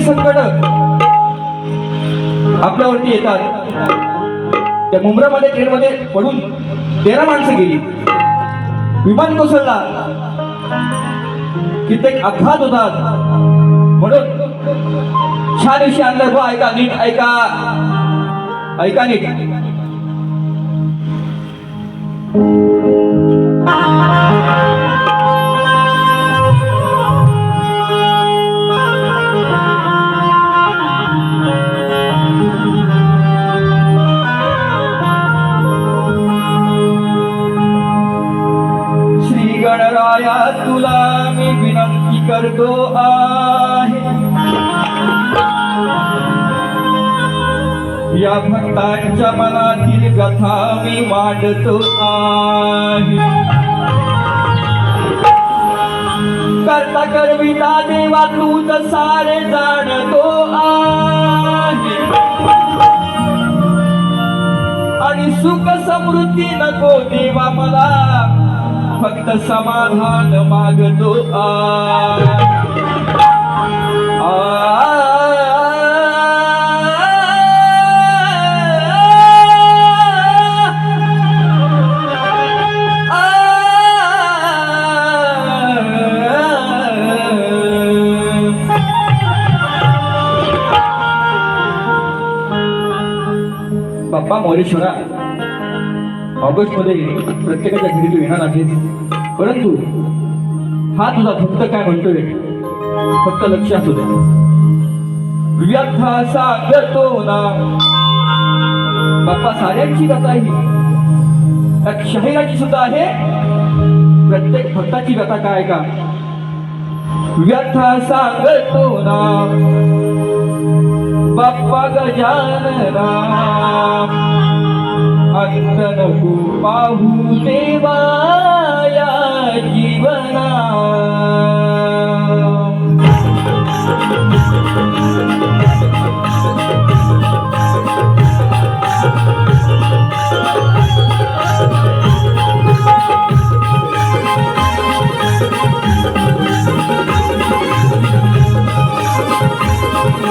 संकट आपल्यावरती येतात. त्या मुंब्रामध्ये ट्रेनमध्ये पडून तेरा माणसं गेली. विमान कोसळला. कित्येक अपघात होतात. म्हणून छान विषय आणलाय बा ऐका नीट ऐका. ऐका नीट. श्री तुला मी विनंती करतो आहे. या भक्तांच्या मनातील कथा मी मांडतो आहे. करता करविता देवा तूच सारे जाणतो आहे. आणि सुख समृद्धी नको देवा मला. फक्त समाधान मागतो आ. बाप्पा मोरेश्वरा. ऑगस्टमध्ये प्रत्येकाच्या घरी तू येणार आहेस परंतु हा तुझा भक्त काय म्हणतोय? फक्त लक्ष असू दे. व्यथा सांगतो ना. बाप्पा साऱ्यांची कथा ही. त्या शहराची सुद्धा आहे. प्रत्येक भक्ताची कथा काय का? व्यथा सांगतो ना. बाप्पा गजानना अंत नको पाहू देवा या जीवना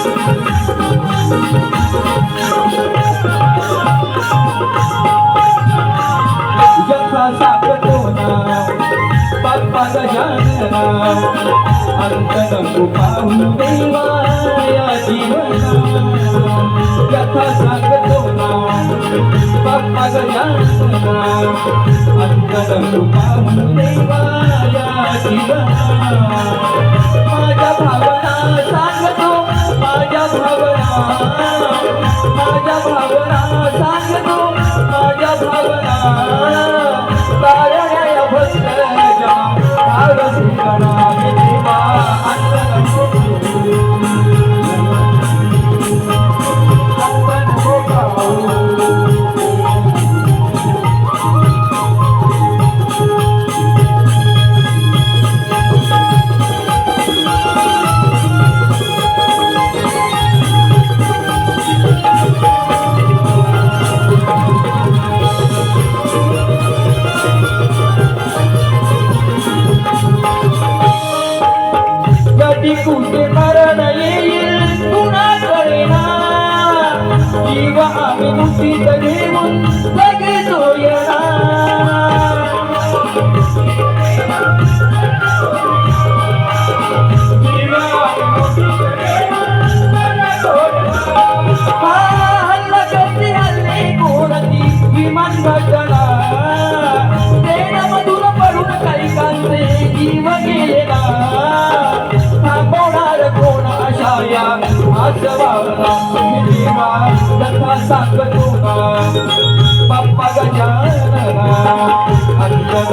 जथा गजानना अंत नको पाहू देवा या जीवना. यथा सांगतो ना. बाप्पा गजानना अंत नको पाहू देवा जीव आम्ही मुठीत घेऊन लगे येणार जीव आम्ही मुठीत हल्ला करते हल्ले कोणती विमान पडून काही जीव गेलेला थांबवणार कोण अशा या कथा सांगतो ना बाप्पा गजानना अंत